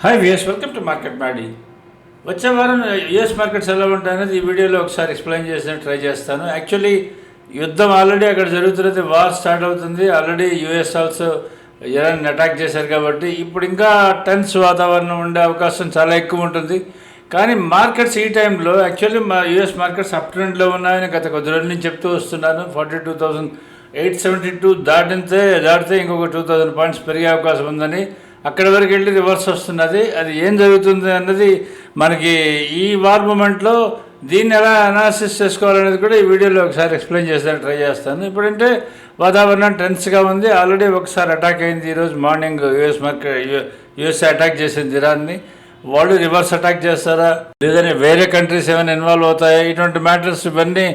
Hi విఎస్ welcome to market Maddy వచ్చే వారం యుఎస్ మార్కెట్స్ ఎలా ఉంటాయనేది ఈ వీడియోలో ఒకసారి ఎక్స్ప్లెయిన్ చేసిన ట్రై చేస్తాను. యాక్చువల్లీ యుద్ధం ఆల్రెడీ అక్కడ జరుగుతున్నది వార్ స్టార్ట్ అవుతుంది. Already US also Iran attack చేశారు కాబట్టి ఇప్పుడు ఇంకా టెన్స్ వాతావరణం ఉండే అవకాశం చాలా ఎక్కువ ఉంటుంది. కానీ మార్కెట్స్ ఈ టైంలో యాక్చువల్లీ మా యుఎస్ మార్కెట్స్ అప్ ట్రెండ్లో ఉన్నాయని గత కొద్ది రోజుల నుంచి చెప్తూ వస్తున్నాను. Forty two thousand eight seventy two దాటితే దాటితే ఇంకొక టూ థౌజండ్ పాయింట్స్ పెరిగే అవకాశం ఉందని అక్కడి వరకు వెళ్ళి రివర్స్ వస్తున్నది. అది ఏం జరుగుతుంది అన్నది మనకి ఈ వార్ మూమెంట్లో దీన్ని ఎలా అనాలిసిస్ చేసుకోవాలనేది కూడా ఈ వీడియోలో ఒకసారి ఎక్స్ప్లెయిన్ చేసేలా ట్రై చేస్తాను. ఇప్పుడంటే వాతావరణం టెన్స్గా ఉంది. ఆల్రెడీ ఒకసారి అటాక్ అయింది. ఈరోజు morning US market US attack చేసింది ఇరాన్ని. వాళ్ళు రివర్స్ అటాక్ చేస్తారా? లేదంటే వేరే కంట్రీస్ ఏమైనా ఇన్వాల్వ్ అవుతాయా? ఇటువంటి మ్యాటర్స్ ఇవన్నీ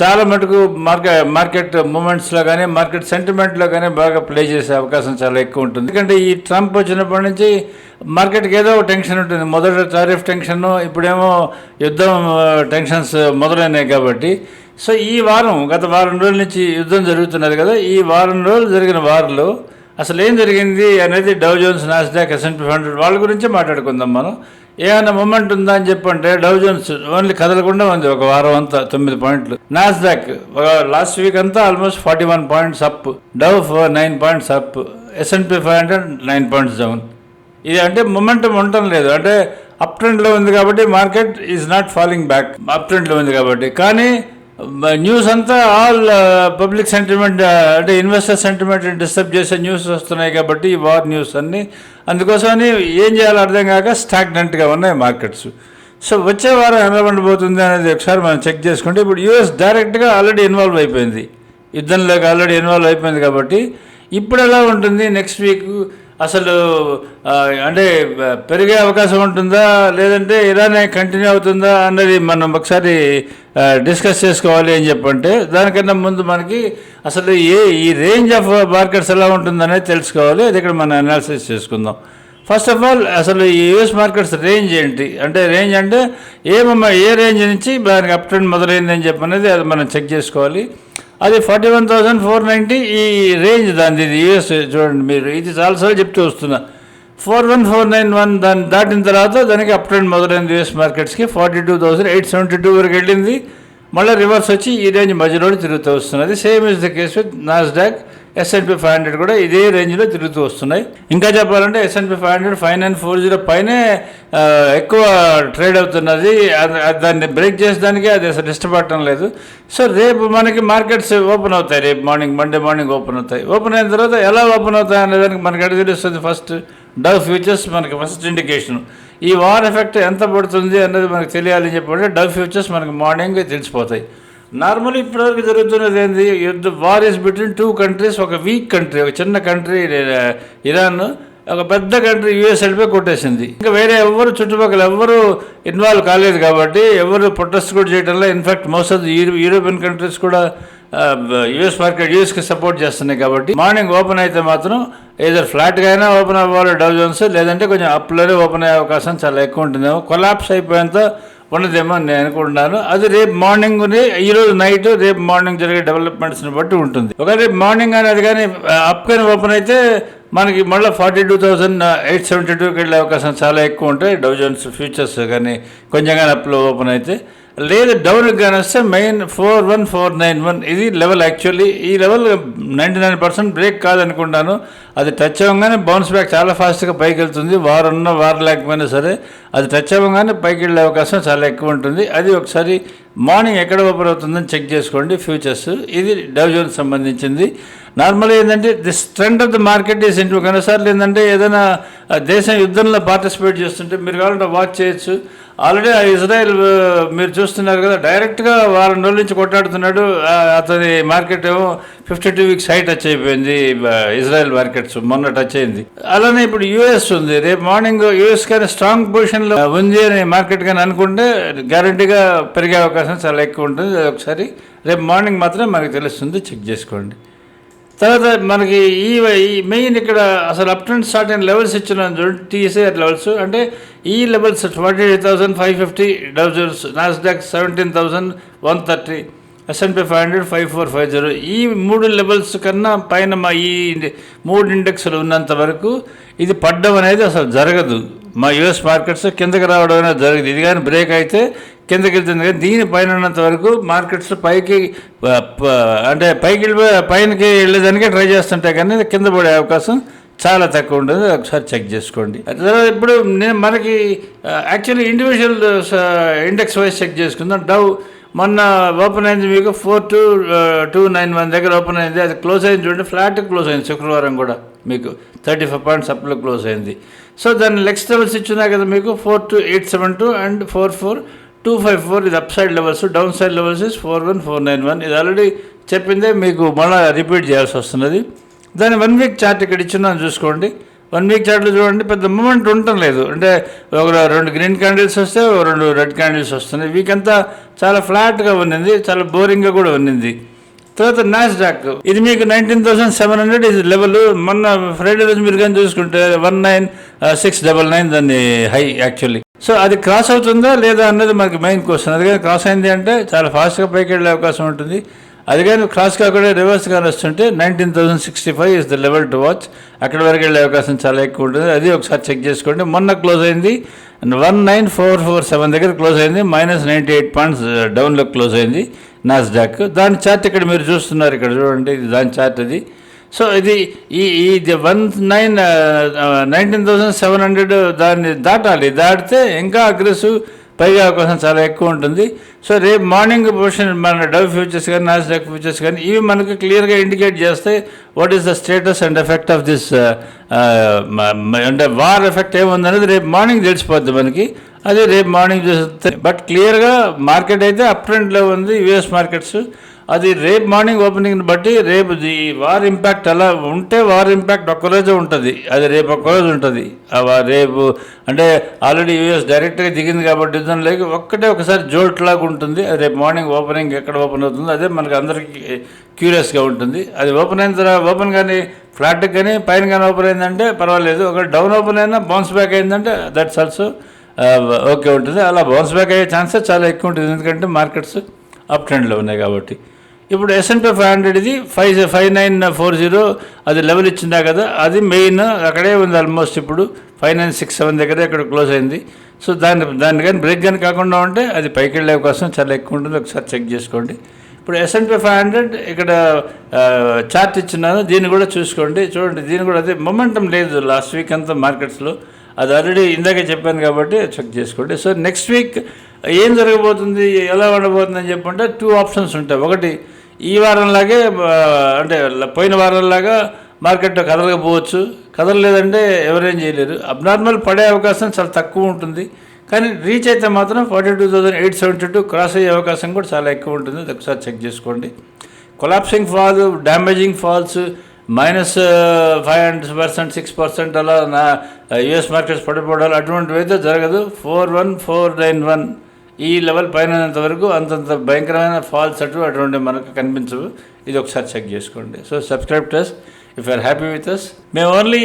చాలా మటుకు మార్కెట్ మార్కెట్ మూమెంట్స్లో కానీ మార్కెట్ సెంటిమెంట్లో కానీ బాగా ప్లే చేసే అవకాశం చాలా ఎక్కువ ఉంటుంది. ఎందుకంటే ఈ ట్రంప్ వచ్చినప్పటి నుంచి మార్కెట్కి ఏదో ఒక టెన్షన్ ఉంటుంది. మొదట టారిఫ్ టెన్షన్ ఇప్పుడేమో యుద్ధం టెన్షన్స్ మొదలైనాయి కాబట్టి. సో ఈ వారం గత వారం రోజుల నుంచి యుద్ధం జరుగుతున్నది కదా ఈ వారం రోజులు జరిగిన వారిలో అసలు ఏం జరిగింది అనేది Dow Jones Nasdaq SNP hundred వాళ్ళ గురించి మాట్లాడుకుందాం మనం. ఏమైనా మూమెంట్ ఉందా అని చెప్పంటే డౌ జోన్స్ ఓన్లీ కదలకుండా ఉంది ఒక వారం అంతా తొమ్మిది పాయింట్లు. నాస్డాక్ లాస్ట్ వీక్ అంతా almost forty one points up. Dow nine points up. SNP five hundred nine points down. ఇది అంటే మొమెంటం ఉండటం లేదు. అంటే అప్ ట్రెండ్లో ఉంది కాబట్టి market is not falling back. Up ట్రెండ్లో ఉంది కాబట్టి. కానీ న్యూస్ అంతా ఆల్ పబ్లిక్ సెంటిమెంట్ అంటే ఇన్వెస్టర్ సెంటిమెంట్ డిస్టర్బ్ చేసే న్యూస్ వస్తున్నాయి కాబట్టి ఈ వార్ న్యూస్ అన్ని. అందుకోసమని ఏం చేయాలో అర్థం కాక స్టాగ్నెంట్గా ఉన్నాయి మార్కెట్స్ సో వచ్చే వారం ఎలా ఉండబోతుంది అనేది ఒకసారి మనం చెక్ చేసుకుంటే ఇప్పుడు యూఎస్ డైరెక్ట్గా ఆల్రెడీ ఇన్వాల్వ్ అయిపోయింది. యుద్ధంలోకి ఆల్రెడీ ఇన్వాల్వ్ అయిపోయింది కాబట్టి ఇప్పుడు ఎలా ఉంటుంది? నెక్స్ట్ వీక్ అసలు అంటే పెరిగే అవకాశం ఉంటుందా? లేదంటే ఇలానే కంటిన్యూ అవుతుందా అన్నది మనం ఒకసారి డిస్కస్ చేసుకోవాలి అని చెప్పంటే దానికన్నా ముందు మనకి అసలు ఏ ఈ రేంజ్ ఆఫ్ మార్కెట్స్ ఎలా ఉంటుందనేది తెలుసుకోవాలి. అది ఇక్కడ మనం అనాలిసిస్ చేసుకుందాం. ఫస్ట్ ఆఫ్ ఆల్ అసలు ఈ యూఎస్ మార్కెట్స్ రేంజ్ ఏంటి? అంటే రేంజ్ అంటే ఏమమ్మా ఏ రేంజ్ నుంచి దానికి అప్ ట్రెండ్ మొదలైంది అని చెప్పనేది అది మనం చెక్ చేసుకోవాలి. అది forty one thousand four ninety ఈ రేంజ్ దానిది ఇది యూఎస్ చూడండి మీరు. ఇది చాలాసార్లు చెప్తూ వస్తున్నా. Four one four nine one దాన్ని దాటిన తర్వాత దానికి అప్ ట్రెండ్ మొదలైంది US మార్కెట్స్కి. Forty two thousand eight seventy two వరకు వెళ్ళింది. మళ్ళీ రివర్స్ వచ్చి ఈ రేంజ్ మధ్యలో తిరుగుతూ వస్తున్నది. Same is the case with Nasdaq SNP five hundred కూడా ఇదే రేంజ్లో తిరుగుతూ వస్తున్నాయి. ఇంకా చెప్పాలంటే SNP five hundred five nine four zero పైనే ఎక్కువ ట్రేడ్ అవుతున్నది. దాన్ని బ్రేక్ చేసేదానికి అది అసలు ఇష్టపడటం లేదు. సో రేపు మనకి మార్కెట్స్ ఓపెన్ అవుతాయి. రేపు మార్నింగ్ మండే మార్నింగ్ ఓపెన్ అవుతాయి. ఓపెన్ అయిన తర్వాత ఎలా ఓపెన్ అవుతాయి అనే దానికి మనకి ఎక్కడ తెలుస్తుంది? ఫస్ట్ డవ్ ఫ్యూచర్స్ మనకి ఫస్ట్ ఇండికేషన్ ఈ వార్ ఎఫెక్ట్ ఎంత పడుతుంది అన్నది మనకు తెలియాలని చెప్పి డవ్ ఫ్యూచర్స్ మనకి మార్నింగ్ తెలిసిపోతాయి. నార్మల్ ఇప్పటివరకు జరుగుతున్నది ఏంది? యుద్ధ war is between two countries ఒక వీక్ కంట్రీ ఒక చిన్న కంట్రీ ఇరాన్ ఒక పెద్ద కంట్రీ యూఎస్ వెళ్ళిపోయి కొట్టేసింది. ఇంకా వేరే ఎవరు చుట్టుపక్కల ఎవరు ఇన్వాల్వ్ కాలేదు కాబట్టి ఎవరు ప్రొటెస్ట్ కూడా చేయడంలో in fact most of the European countries కూడా యూఎస్ మార్కెట్ యూఎస్కి సపోర్ట్ చేస్తున్నాయి కాబట్టి మార్నింగ్ ఓపెన్ అయితే మాత్రం ఏదో ఫ్లాట్గా అయినా ఓపెన్ అవ్వాలి డౌ జోన్స్ లేదంటే కొంచెం అప్లోనే ఓపెన్ అయ్యే అవకాశం చాలా ఎక్కువ ఉంటుందేమో. కొలాప్స్ అయిపోయేంత ఉన్నదేమో అని నేను అనుకుంటున్నాను. అది రేపు మార్నింగ్ ఈ రోజు నైట్ రేపు మార్నింగ్ జరిగే డెవలప్మెంట్స్ని బట్టి ఉంటుంది. ఒక రేపు మార్నింగ్ అనేది కానీ అప్ కానీ ఓపెన్ అయితే మనకి మళ్ళీ forty two thousand eight seventy టూకి వెళ్ళే అవకాశం చాలా ఎక్కువ ఉంటాయి. డౌ జోన్స్ ఫ్యూచర్స్ కానీ కొంచెం కానీ అప్లో ఓపెన్ అయితే. లేదు డౌన్ కానీ వస్తే main four one four nine one ఇది లెవెల్ యాక్చువల్లీ ఈ level ninety nine percent break కాదనుకుంటాను. అది టచ్ అవ్వగానే బౌన్స్ బ్యాక్ చాలా ఫాస్ట్గా పైకి వెళ్తుంది. వారు ఉన్న వారు లేకపోయినా సరే అది టచ్ అవ్వగానే పైకి వెళ్ళే అవకాశం చాలా ఎక్కువ ఉంటుంది. అది ఒకసారి మార్నింగ్ ఎక్కడ ఓపెన్ అవుతుందని చెక్ చేసుకోండి. ఫ్యూచర్స్ ఇది డవ్ జోన్ సంబంధించింది. నార్మల్గా ఏంటంటే the trend of the market is into కొన్నిసార్లు ఏంటంటే ఏదైనా దేశం యుద్ధంలో పార్టిసిపేట్ చేస్తుంటే మీరు కావాలంటే వాచ్ చేయొచ్చు. ఆల్రెడీ ఆ ఇజ్రాయెల్ మీరు చూస్తున్నారు కదా డైరెక్ట్గా వారం రోజుల నుంచి కొట్టాడుతున్నాడు అతని మార్కెట్ ఏమో fifty two weeks high touch అయిపోయింది ఇజ్రాయెల్ మార్కెట్స్. మొన్న టచ్ అయింది. అలానే ఇప్పుడు యూఎస్ ఉంది. రేపు మార్నింగ్ యూఎస్ కానీ స్ట్రాంగ్ పొజిషన్లో ఉంది అని మార్కెట్ కానీ అనుకుంటే గ్యారంటీగా పెరిగే అవకాశం చాలా ఎక్కువ ఉంటుంది. ఒకసారి రేపు మార్నింగ్ మాత్రం మనకు తెలుస్తుంది. చెక్ చేసుకోండి. తర్వాత మనకి ఈ ఈ మెయిన్ ఇక్కడ అసలు అప్ ట్రెండ్ స్టార్ట్ అయిన లెవెల్స్ ఇచ్చిన చూడండి. టీఎస్ఐఆర్ లెవెల్స్. అంటే ఈ levels forty eight thousand five fifty Dow Jones Nasdaq seventeen thousand one thirty SNP five hundred five four five zero. ఈ మూడు లెవెల్స్ కన్నా పైన మా ఈ మూడు ఇండెక్స్లు ఉన్నంత వరకు ఇది పడ్డం అనేది అసలు జరగదు. మా యుఎస్ మార్కెట్స్ కిందకి రావడం అనేది జరగదు. ఇది కానీ బ్రేక్ అయితే కిందకి వెళ్తుంది కానీ దీనిపైన ఉన్నంత వరకు మార్కెట్స్ పైకి ప- అంటే పైకి వెళ్ళి పైనకి వెళ్ళేదానికే ట్రై చేస్తుంటాయి కానీ కింద పడే అవకాశం చాలా తక్కువ ఉంటుంది ఒకసారి చెక్ చేసుకోండి. ఇప్పుడు నేను మనకి actually individual index wise check చేసుకుందాం. డౌ మొన్న ఓపెన్ అయింది మీకు four two two nine one దగ్గర ఓపెన్ అయింది. అది క్లోజ్ అయింది చూడండి ఫ్లాట్ క్లోజ్ అయింది శుక్రవారం కూడా మీకు. థర్టీ ఫైవ్ పాయింట్స్ అప్లో క్లోజ్ అయింది. సో దాని లెక్స్ లెవెల్స్ ఇచ్చినా కదా మీకు four two eight seven two and four four two five four ఇది up side levels down side levels four one four nine one ఇది ఆల్రెడీ చెప్పిందే మీకు మళ్ళీ రిపీట్ చేయాల్సి వస్తున్నది. దాని వన్ వీక్ చార్ట్ ఇక్కడ ఇచ్చున్నాను చూసుకోండి. వన్ వీక్ చార్ట్లో చూడండి పెద్ద మూమెంట్ ఉండటం లేదు. అంటే ఒక రెండు గ్రీన్ క్యాండిల్స్ వస్తే ఒక రెండు రెడ్ క్యాండిల్స్ వస్తున్నాయి. వీక్ అంతా చాలా ఫ్లాట్గా ఉన్నింది చాలా బోరింగ్గా కూడా ఉన్నింది. తర్వాత నాస్డాక్ ఇది మీకు నైన్టీన్ థౌసండ్ సెవెన్ హండ్రెడ్ ఇది లెవెల్ మొన్న ఫ్రైడే రోజు మీరు కానీ చూసుకుంటే one nine six double nine దాన్ని హై యాక్చువల్లీ సో అది క్రాస్ అవుతుందా లేదా అన్నది మనకి మెయిన్ క్వశ్చన్ అది కానీ క్రాస్ అయింది అంటే చాలా ఫాస్ట్గా పైకి వెళ్ళే అవకాశం ఉంటుంది. అది కానీ క్రాస్ కాకుండా రివర్స్ కానీ వస్తుంటే nineteen thousand sixty five is the level to watch అక్కడ వరకు వెళ్ళే అవకాశం చాలా ఎక్కువ ఉంటుంది. అది ఒకసారి చెక్ చేసుకోండి. మొన్న క్లోజ్ అయింది. One nine four four seven దగ్గర క్లోజ్ అయింది. మైనస్ నైంటీ ఎయిట్ పాయింట్స్ డౌన్లో క్లోజ్ అయింది. నాస్డాక్ దాని చార్ట్ ఇక్కడ మీరు చూస్తున్నారు. ఇక్కడ చూడండి. ఇది దాని చార్ట్ అది. సో ఇది ఈ ఈ one nine nineteen thousand seven hundred దాన్ని దాటాలి. దాటితే ఇంకా అగ్రెసివ్ పైగా అవకాశం చాలా ఎక్కువ ఉంటుంది. సో రేపు మార్నింగ్ పొజిషన్ మన డవ్ ఫ్యూచర్స్ కానీ నాస్డాక్ ఫ్యూచర్స్ కానీ ఇవి మనకు క్లియర్గా ఇండికేట్ చేస్తాయి what is the status and effect of this అంటే వార్ ఎఫెక్ట్ ఏముందనేది రేపు మార్నింగ్ తెలిసిపోద్ది మనకి. అదే రేపు మార్నింగ్ చూస్తే బట్ క్లియర్గా మార్కెట్ అయితే అప్ ట్రెండ్లో ఉంది యుఎస్ మార్కెట్స్. అది రేపు మార్నింగ్ ఓపెనింగ్ని బట్టి రేపు వార్ ఇంపాక్ట్ అలా ఉంటే వార్ ఇంపాక్ట్ ఒక్కరోజే ఉంటుంది. అది రేపు ఒక్కరోజు ఉంటుంది. ఆ రేపు అంటే ఆల్రెడీ యూఎస్ డైరెక్ట్గా దిగింది కాబట్టి యుద్ధం లేక ఒక్కటే ఒకసారి జోల్ట్ లాగా ఉంటుంది. అది రేపు మార్నింగ్ ఓపెనింగ్ ఎక్కడ ఓపెన్ అవుతుందో అదే మనకి అందరికీ క్యూరియస్గా ఉంటుంది. అది ఓపెన్ అయిన తర్వాత ఓపెన్ కానీ ఫ్లాట్ కానీ పైన కానీ ఓపెన్ అయిందంటే పర్వాలేదు. ఒక డౌన్ ఓపెన్ అయినా బౌన్స్ బ్యాక్ అయిందంటే దట్స్ ఆల్సో ఓకే ఉంటుంది. అలా బౌన్స్ బ్యాక్ అయ్యే ఛాన్సెస్ చాలా ఎక్కువ ఉంటుంది. ఎందుకంటే మార్కెట్స్ అప్ ట్రెండ్లో ఉన్నాయి కాబట్టి. ఇప్పుడు ఎస్ఎన్పి ఫైవ్ హండ్రెడ్ ఇది five five nine four zero అది లెవెల్ ఇచ్చిందా కదా? అది మెయిన్ అక్కడే ఉంది ఆల్మోస్ట్ ఇప్పుడు ఫైవ్ నైన్ సిక్స్ సెవెన్ దగ్గర ఇక్కడ క్లోజ్ అయింది. సో దాని దాన్ని కానీ బ్రేక్ కానీ కాకుండా ఉంటే అది పైకి వెళ్ళే అవకాశం చాలా ఎక్కువ ఉంటుంది. ఒకసారి చెక్ చేసుకోండి. ఇప్పుడు ఎస్ఎన్పి ఫైవ్ హండ్రెడ్ ఇక్కడ చార్ట్ ఇచ్చినాను. దీన్ని కూడా చూసుకోండి. చూడండి దీని కూడా అదే మొమెంటం లేదు లాస్ట్ వీక్ అంతా మార్కెట్స్లో అది ఆల్రెడీ ఇందాకే చెప్పాను కాబట్టి చెక్ చేసుకోండి. సో నెక్స్ట్ వీక్ ఏం జరగబోతుంది? ఎలా ఉండబోతుంది అని చెప్పంటే టూ ఆప్షన్స్ ఉంటాయి. ఒకటి ఈ వారంలాగే అంటే పోయిన వారంలాగా మార్కెట్ కదలకపోవచ్చు. కదలలేదంటే ఎవరేం చేయలేరు. అబ్నార్మల్ పడే అవకాశం చాలా తక్కువ ఉంటుంది. కానీ రీచ్ అయితే మాత్రం forty two thousand eight seventy two cross అయ్యే అవకాశం కూడా చాలా ఎక్కువ ఉంటుంది. అది ఒకసారి చెక్ చేసుకోండి. Collapsing fall damaging falls minus five hundred percent six percent అలా నా యుఎస్ మార్కెట్స్ పడిపోవడాలు అటువంటివి అయితే జరగదు. Four one four nine one ఈ లెవెల్ పైన వరకు అంతంత భయంకరమైన ఫాల్స్ అటు అటువంటి మనకు కనిపించవు. ఇది ఒకసారి చెక్ చేసుకోండి. So subscribe test if are happy with us మేము ఓన్లీ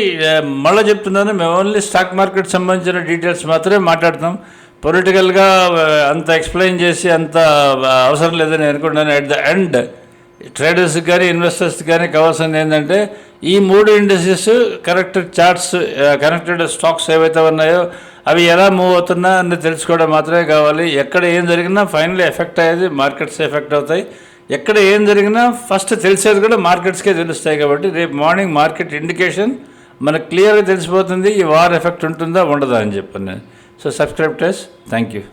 మళ్ళీ చెప్తున్నాను మేము ఓన్లీ స్టాక్ మార్కెట్ సంబంధించిన డీటెయిల్స్ మాత్రమే మాట్లాడతాం పొలిటికల్గా అంత ఎక్స్ప్లెయిన్ చేసి అంత అవసరం లేదని అనుకుంటున్నాను. అట్ ద ఎండ్ ట్రేడర్స్ కానీ ఇన్వెస్టర్స్ కానీ కావాల్సింది ఏంటంటే ఈ మూడు industries correct charts connected stocks ఏవైతే ఉన్నాయో అవి ఎలా మూవ్ అవుతున్నా అని తెలుసుకోవడం మాత్రమే కావాలి. ఎక్కడ ఏం జరిగినా ఫైనల్లీ ఎఫెక్ట్ అయ్యేది మార్కెట్స్ ఎఫెక్ట్ అవుతాయి. ఎక్కడ ఏం జరిగినా ఫస్ట్ తెలిసేది కూడా మార్కెట్స్కే తెలుస్తాయి కాబట్టి రేపు మార్నింగ్ మార్కెట్ ఇండికేషన్ మనకు క్లియర్గా తెలిసిపోతుంది ఈ వార్ ఎఫెక్ట్ ఉంటుందా ఉండదా అని చెప్పాను. నేను so subscribe test thank you